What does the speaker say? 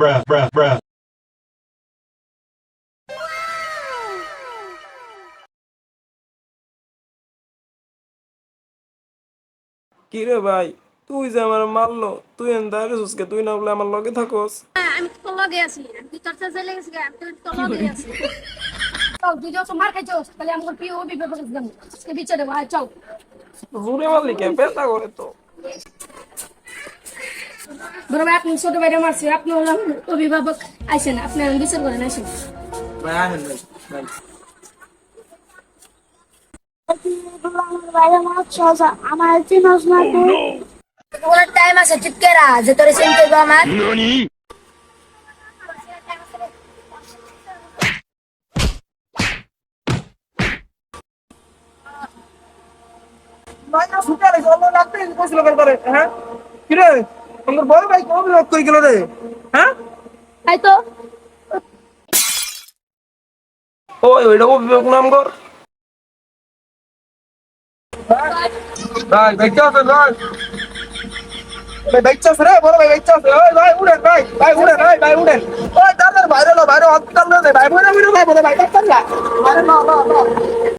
bruh, bruh, bruh. কি রে ভাই তুই যে আমার মারলো তুই এন দাঁড়িয়ে সুসকে তুই না বলে আমার লগে থাকোস? হ্যাঁ, আমি তো তোর লগে আছি। আমি তো চর্চা চলে গেছি আমি তো তোর লগে আছি। চল তুই যখন মার খাইছস তাহলে আমার প্রিয় অভিভাবক একদম আজকে বিচারে ভাই চল। জুড়ে মারলি কে? পেতা করে তো। বড় ভাই আপনি ছোট ভাইরা মারছি আপনি হলাম অভিভাবক। আইসেন আপনি বিচার করেন আইসেন। আমার চিনস না ওর টাইম আছে চিৎকেরা যে তোর চিনতে গো আমার। ভাই না ফুটে জল লাগতে কইছিল করে হ্যাঁ? কি রে তোমার বড় ভাই কোন বিরোধ কই গেল রে? হ্যাঁ? তাই তো। ওই ওইটা অভিযোগ নাম কর ভাই বেচ্চা আছে ভাই? ভাই বেচ্চা আছে রে? বড় ভাই বেচ্চা আছে? ওই ভাই উড়েন ভাই ভাই উড়েন ভাই ভাই উড়েন ওই তাড়াতাড়ি বাইরে লো বাইরে হসপিটাল রে ভাই বাইরে বাইরে ভাই বড় ভাই তাড়াতাড়ি বাইরে না না না